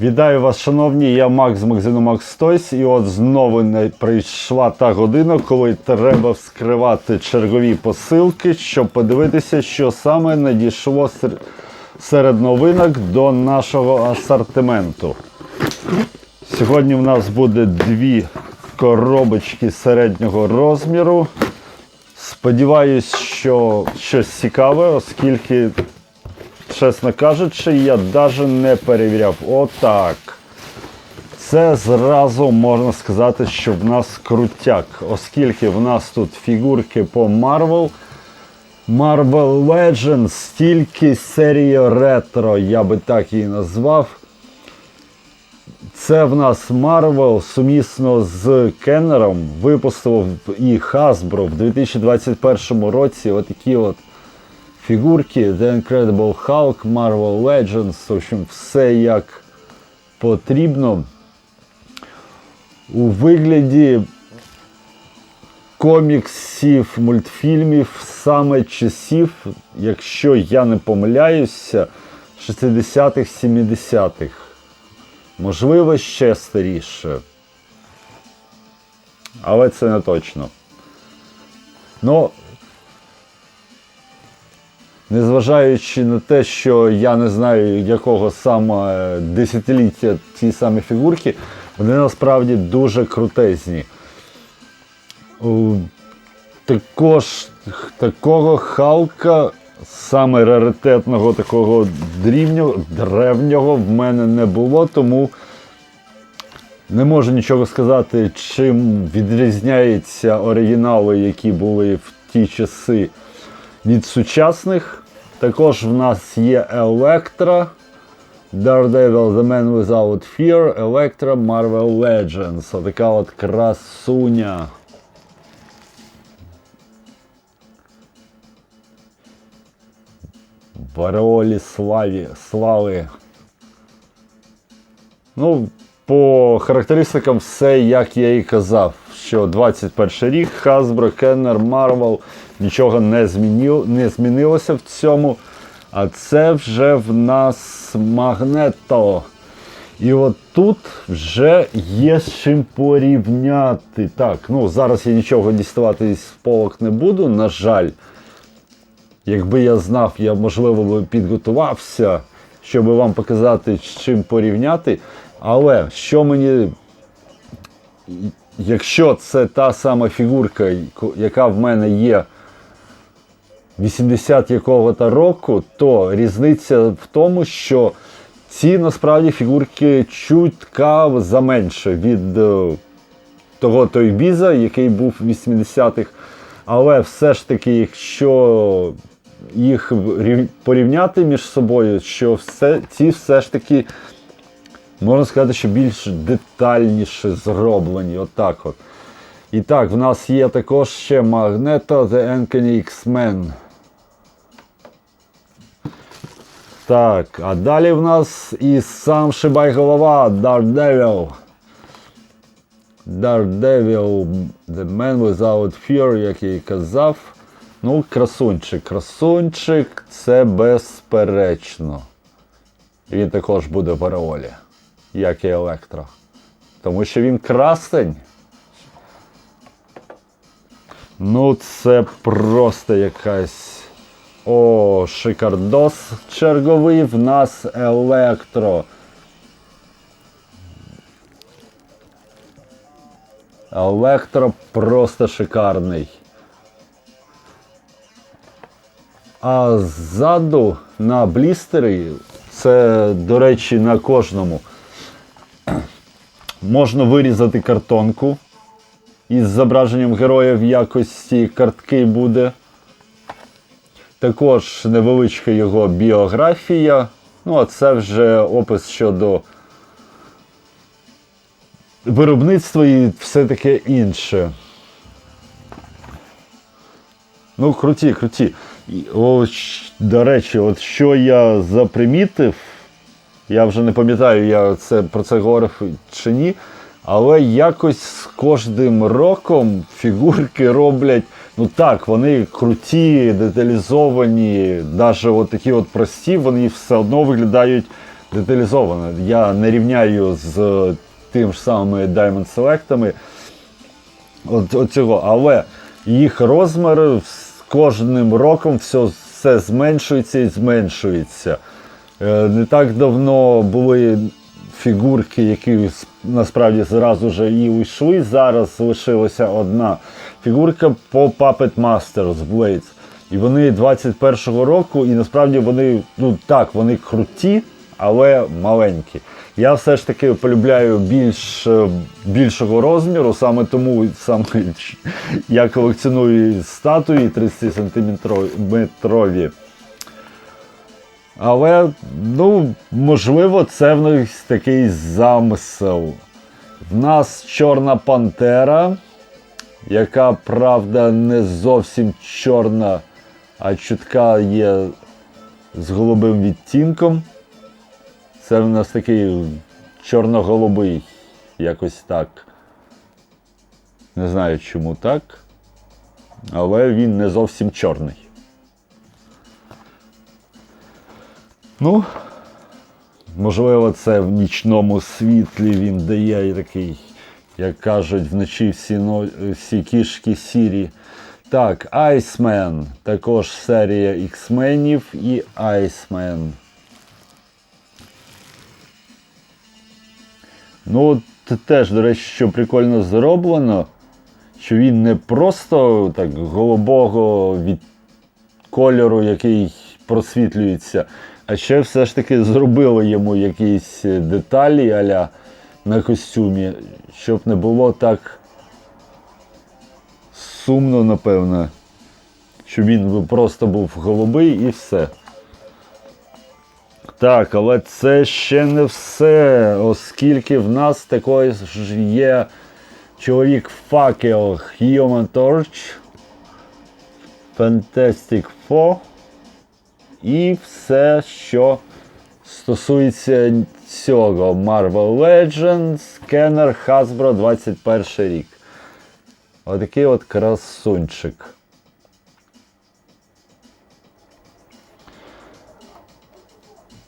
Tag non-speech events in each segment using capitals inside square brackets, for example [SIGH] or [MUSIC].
Вітаю вас, шановні, я Макс з магазину Max Toys. І от знову не прийшла та година, коли треба вскривати чергові посилки, щоб подивитися, що саме надійшло серед новинок до нашого асортименту. Сьогодні в нас буде дві коробочки середнього розміру. Сподіваюсь, що щось цікаве, оскільки чесно кажучи, я навіть не перевіряв. Отак. Це зразу можна сказати, що в нас крутяк, оскільки в нас тут фігурки по Marvel. Marvel Legends, тільки серія ретро, я би так її назвав. Це в нас Marvel сумісно з Кеннером випустив і Hasbro в 2021 році отакі от фігурки The Incredible Hulk, Marvel Legends, в общем, все як потрібно. У вигляді коміксів, мультфільмів саме часів, якщо я не помиляюся, 60-х, 70-х. Можливо, ще старіше. Але це не точно. Ну, незважаючи на те, що я не знаю, якого саме десятиліття ці самі фігурки, вони насправді дуже крутезні. Також такого Халка, саме раритетного, такого дрівнього, древнього в мене не було, тому не можу нічого сказати, чим відрізняються оригінали, які були в ті часи від сучасних. Також в нас є Електра, Daredevil The Man Without Fear, Electra Marvel Legends. Отака от красуня. Вареолі славі, слави. Ну, по характеристикам все, як я і казав, що 21 рік, Hasbro, Kenner, Marvel, нічого не, змінив, не змінилося в цьому. А це вже в нас Magneto. І от тут вже є з чим порівняти. Так, ну зараз я нічого діставати із полок не буду, на жаль. Якби я знав, я можливо би підготувався, щоб вам показати, з чим порівняти. Але що мені, якщо це та сама фігурка, яка в мене є 80 якого-то року, то різниця в тому, що ці насправді фігурки чутка заменше від е, того той біза, який був в 80-х. Але все ж таки, якщо їх порівняти між собою, що все, ці все ж таки, можна сказати, що більш детальніше зроблені. Отак от. І так, в нас є також ще Magneto The Uncanny X-Men. Так, а далі в нас і сам Шибай голова Daredevil. Daredevil, The Man Without Fear, як і казав. Ну, красунчик. Красунчик це безперечно. Він також буде в Ареолі, як і Електро. Тому що він красень. Ну, це просто якась. О, шикардос черговий в нас електро. Електро просто шикарний. А ззаду на блістері, це, до речі, на кожному, [CLEARS THROAT] можна вирізати картонку із зображенням героя в якості картки буде. Також невеличка його біографія. Ну, а це вже опис щодо виробництва і все таке інше. Ну, круті, круті. І, о, щ- до речі, от що я запримітив, я вже не пам'ятаю, я це, про це говорив чи ні. Але якось з кожним роком фігурки роблять. Ну так, вони круті, деталізовані, навіть от такі от прості, вони все одно виглядають деталізована. Я не рівняю з тим ж самими Diamond Select'ами от, от цього. Але їх розмір кожним роком все, все зменшується і зменшується. Е, Не так давно були фігурки, які насправді зразу вже і уйшли. Зараз лишилася одна фігурка по Puppet Masters Blades. І вони 21-го року, і насправді вони, ну так, вони круті, але маленькі. Я все ж таки полюбляю більш, е, більшого розміру, саме тому саме [LAUGHS] я колекціоную статуї 30 сантиметрові. Але, ну, можливо, це в них такий замисел. В нас Чорна Пантера, яка, правда, не зовсім чорна, а чутка є з голубим відтінком. Це в нас такий чорно-голубий, якось так. Не знаю, чому так. Але він не зовсім чорний. Ну, можливо, це в нічному світлі він дає такий, як кажуть, вночі всі, но... всі кішки сірі. Так, Айсмен. Також серія X-менів і Айсмен. Ну, це теж, до речі, що прикольно зроблено, що він не просто так голубого від кольору, який просвітлюється, а ще все ж таки зробили йому якісь деталі аля на костюмі, щоб не було так сумно, напевно, щоб він просто був голубий і все. Так, але це ще не все, оскільки в нас також є чоловік факел Human Torch, Fantastic Four і все, що стосується цього Marvel Legends, Scanner Hasbro 21 рік. Отакий от красунчик.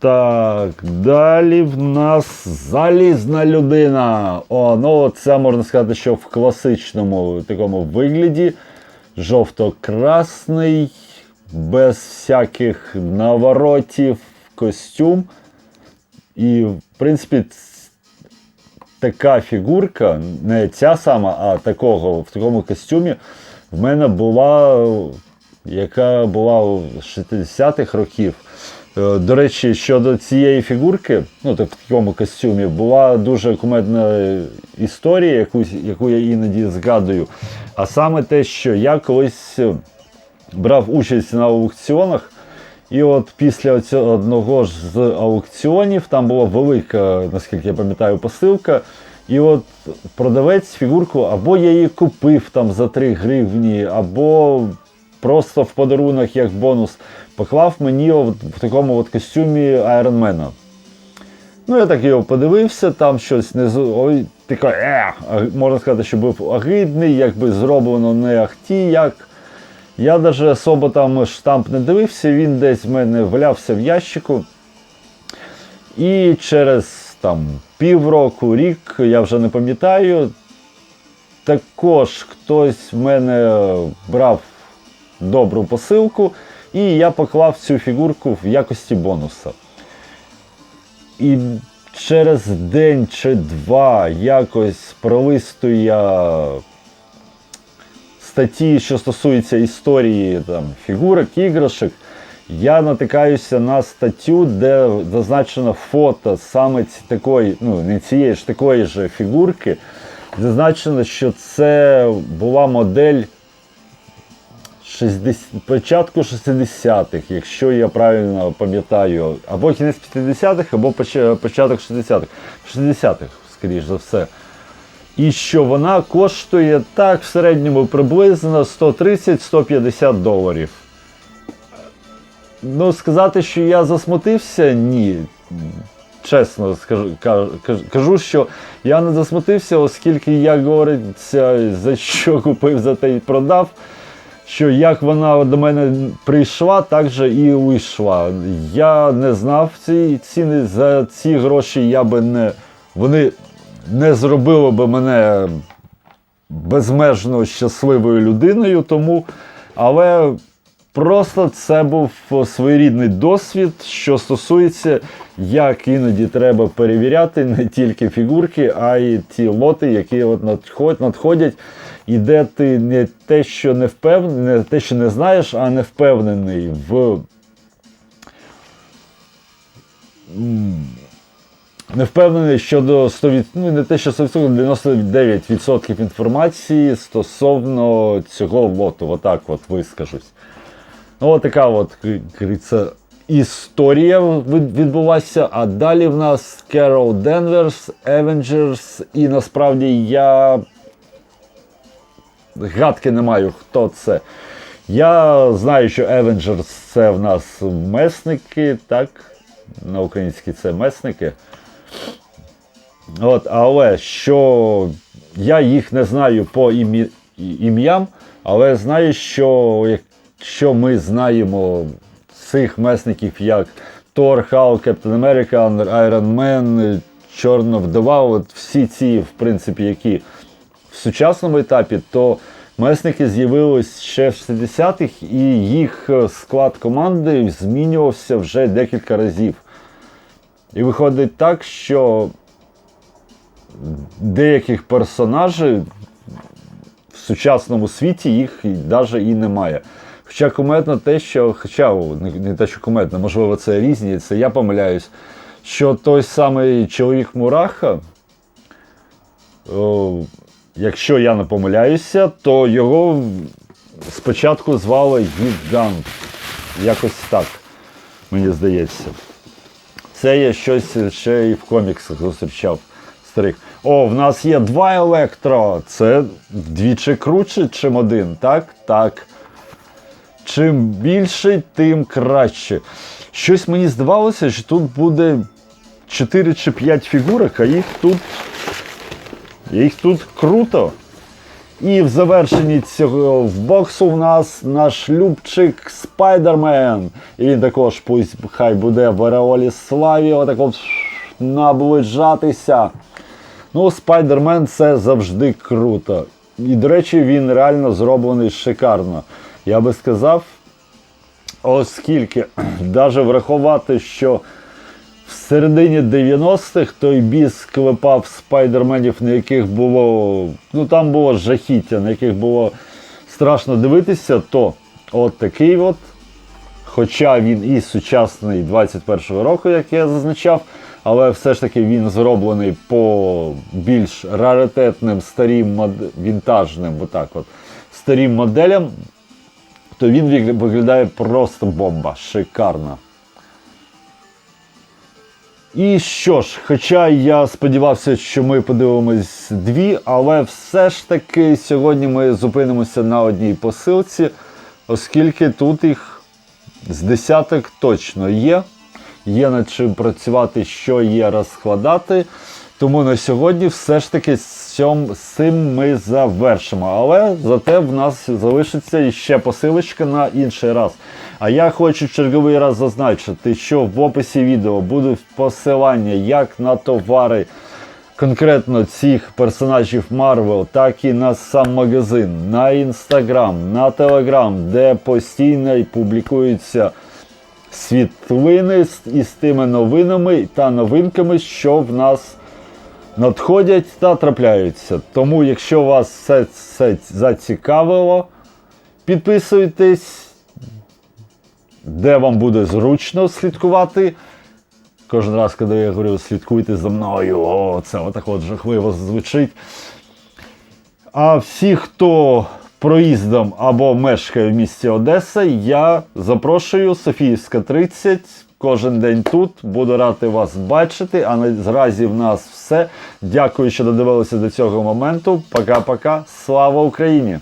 Так, далі в нас залізна людина. О, ну це можна сказати, що в класичному такому вигляді. Жовто-красний, без всяких наворотів костюм. І, в принципі, така фігурка, не ця сама, а такого в такому костюмі в мене була, яка була в 60-х років. Е, До речі, щодо цієї фігурки, ну так в такому костюмі, була дуже кумедна історія, яку, яку я іноді згадую. А саме те, що я колись е, брав участь на аукціонах. І от після одного ж з аукціонів там була велика, наскільки я пам'ятаю, посилка. І от продавець фігурку, або я її купив там за 3 гривні, або просто в подарунок як бонус, поклав мені от в такому от костюмі Айронмена. Ну, я так його подивився, там щось не ой, така, е, можна сказати, що був огидний, якби зроблено не ахті як. Я навіть особо там штамп не дивився, він десь в мене валявся в ящику. І через там півроку, рік, я вже не пам'ятаю, також хтось в мене брав добру посилку, і я поклав цю фігурку в якості бонуса. І через день чи два якось пролистую статті, що стосуються історії там, фігурок, іграшок, я натикаюся на статтю, де зазначено фото саме такої, ну не цієї ж такої ж фігурки. Зазначено, що це була модель 60, початку 60-х, якщо я правильно пам'ятаю, або кінець 50-х, або поч- початок 60-х. 60-х, скоріш за все. І що вона коштує так в середньому приблизно 130-150 доларів. Ну, сказати, що я засмутився, ні. Чесно скажу, кажу, кажу, що я не засмутився, оскільки, як говориться, за що купив, за те й продав. Що як вона до мене прийшла, так же і уйшла. Я не знав ці ціни за ці гроші, я би не. Вони не зробили би мене безмежно щасливою людиною, тому. Але просто це був своєрідний досвід, що стосується, як іноді треба перевіряти не тільки фігурки, а й ті лоти, які от надходять, і де ти не те, що не впевнений, не те, що не знаєш, а не впевнений в. Не впевнений щодо 100%, ну не те, що 100%, 99% інформації стосовно цього лоту. Отак от вискажусь. Ну, от така от як історія відбулася. А далі в нас Carol Денверс, Avengers, і насправді я гадки не маю, хто це. Я знаю, що Avengers це в нас месники, так? На українській це месники. От, але що я їх не знаю по ім'ям, але знаю, що якщо ми знаємо цих месників як Тор, Халк, Кептен Америка, Айрон Мен, Чорна Вдова, от всі ці, в принципі, які в сучасному етапі, то месники з'явились ще в 60-х, і їх е, склад команди змінювався вже декілька разів. І виходить так, що деяких персонажів в сучасному світі їх навіть і немає. Хоча куметно те, що, хоча не, те, що куметно, можливо, це різні, це я помиляюсь, що той самий чоловік Мураха, о, якщо я не помиляюся, то його спочатку звали Гігант. Якось так, мені здається. Це я щось ще і в коміксах зустрічав старих. О, в нас є два електро. Це вдвічі круче, чим один, так? Так. Чим більше, тим краще. Щось мені здавалося, що тут буде 4 чи 5 фігурок, а їх тут. Їх тут круто. І в завершенні цього в боксу в нас наш любчик Спайдермен. І він також пусть хай буде в Ареолі славі, отако наближатися. Ну, Спайдермен це завжди круто. І, до речі, він реально зроблений шикарно. Я би сказав, оскільки [CLEARS THROAT] навіть врахувати, що в середині 90-х той біс клепав спайдерменів, на яких було. Ну там було жахіття, на яких було страшно дивитися, то от такий от. Хоча він і сучасний 21-го року, як я зазначав, але все ж таки він зроблений по більш раритетним, старим мод- вінтажним, отак от, старим моделям, то він виглядає просто бомба, шикарно. І що ж, хоча я сподівався, що ми подивимось дві, але все ж таки сьогодні ми зупинимося на одній посилці, оскільки тут їх з десяток точно є. Є над чим працювати, що є розкладати. Тому на сьогодні все ж таки з цим ми завершимо. Але зате в нас залишиться іще посилочка на інший раз. А я хочу в черговий раз зазначити, що в описі відео будуть посилання як на товари конкретно цих персонажів Марвел, так і на сам магазин, на інстаграм, на телеграм, де постійно публікуються світлини із тими новинами та новинками, що в нас надходять та трапляються. Тому, якщо вас все це зацікавило, підписуйтесь, де вам буде зручно слідкувати. Кожен раз, коли я говорю, слідкуйте за мною, о, це отак от жахливо звучить. А всі, хто проїздом або мешкає в місті Одеса, я запрошую Софіївська 30. Кожен день тут. Буду радий вас бачити. А наразі в нас все. Дякую, що додивилися до цього моменту. Пока-пока. Слава Україні!